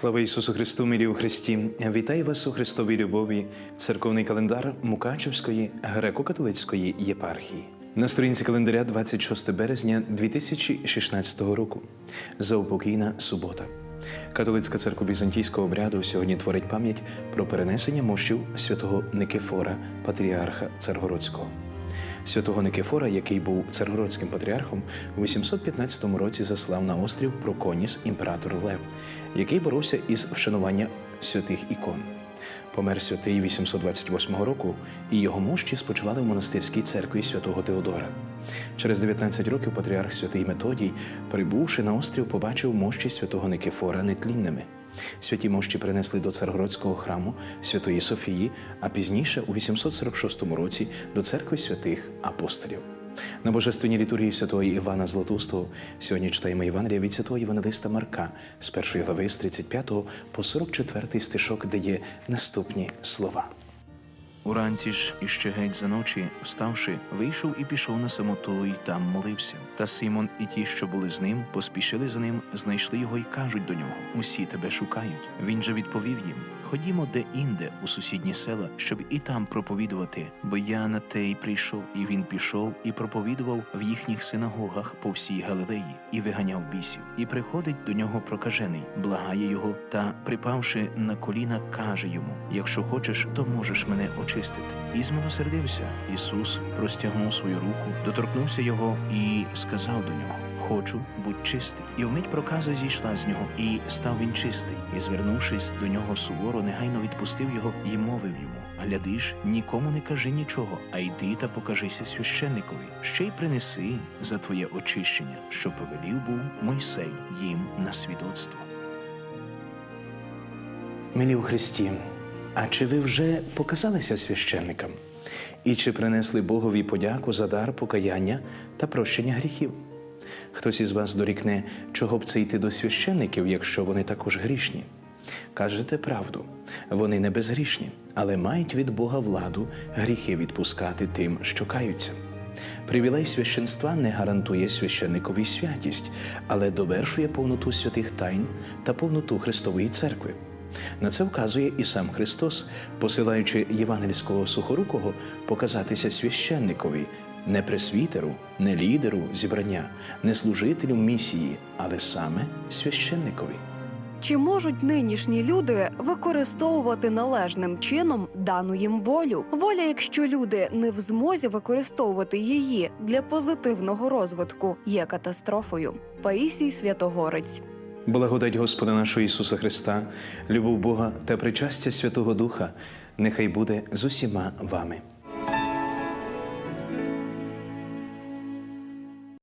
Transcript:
Слава Ісусу Христу, милі у Христі! Вітаю вас у Христовій любові, церковний календар Мукачевської греко-католицької єпархії. На сторінці календаря 26 березня 2016 року. Заупокійна субота. Католицька церква візантійського обряду сьогодні творить пам'ять про перенесення мощів святого Никифора, патріарха Царгородського. Святого Никифора, який був царгородським патріархом, у 815 році заслав на острів Проконіс імператор Лев, який боровся із вшанування святих ікон. Помер святий 828 року, і його мощі спочивали в монастирській церкві святого Теодора. Через 19 років патріарх святий Методій, прибувши на острів, побачив мощі святого Никифора нетлінними. Святі мощі принесли до царгородського храму Святої Софії, а пізніше, у 846 році, до церкви святих апостолів. На божественній літургії святого Івана Златустого сьогодні читаємо Євангелія від святого Євангелиста Марка з першої глави з 35 по 44 стишок, де є наступні слова. Уранці ж іще геть за ночі, вставши, вийшов і пішов на самоту, і там молився. Та Симон і ті, що були з ним, поспішили за ним, знайшли його і кажуть до нього: Усі тебе шукають. Він же відповів їм: Ходімо де інде, у сусідні села, щоб і там проповідувати, бо я на те й прийшов. І він пішов і проповідував в їхніх синагогах по всій Галилеї, і виганяв бісів. І приходить до нього прокажений, благає його, та, припавши на коліна, каже йому: Якщо хочеш, то можеш мене очистити. І змилосердився. Ісус простягнув свою руку, доторкнувся його і сказав до нього: Хочу, будь чистий. І вмить проказа зійшла з нього, і став він чистий. І, звернувшись до нього суворо, негайно відпустив його і мовив йому: Гляди ж, нікому не кажи нічого, а йди та покажися священникові. Ще й принеси за твоє очищення, що повелів був Мойсей їм на свідоцтво. Милі у Христі, а чи ви вже показалися священникам? І чи принесли Богові подяку за дар покаяння та прощення гріхів? Хтось із вас дорікне, чого б це йти до священників, якщо вони також грішні? Кажете правду, вони не безгрішні, але мають від Бога владу гріхи відпускати тим, що каються. Привілей священства не гарантує священникові святість, але довершує повноту святих тайн та повноту Христової церкви. На це вказує і сам Христос, посилаючи євангельського сухорукого показатися священникові, не пресвітеру, не лідеру зібрання, не служителю місії, але саме священникові. Чи можуть нинішні люди використовувати належним чином дану їм волю? Воля, якщо люди не в змозі використовувати її для позитивного розвитку, є катастрофою. Паїсій Святогорець. Благодать Господа нашого Ісуса Христа, любов Бога та причастя Святого Духа нехай буде з усіма вами.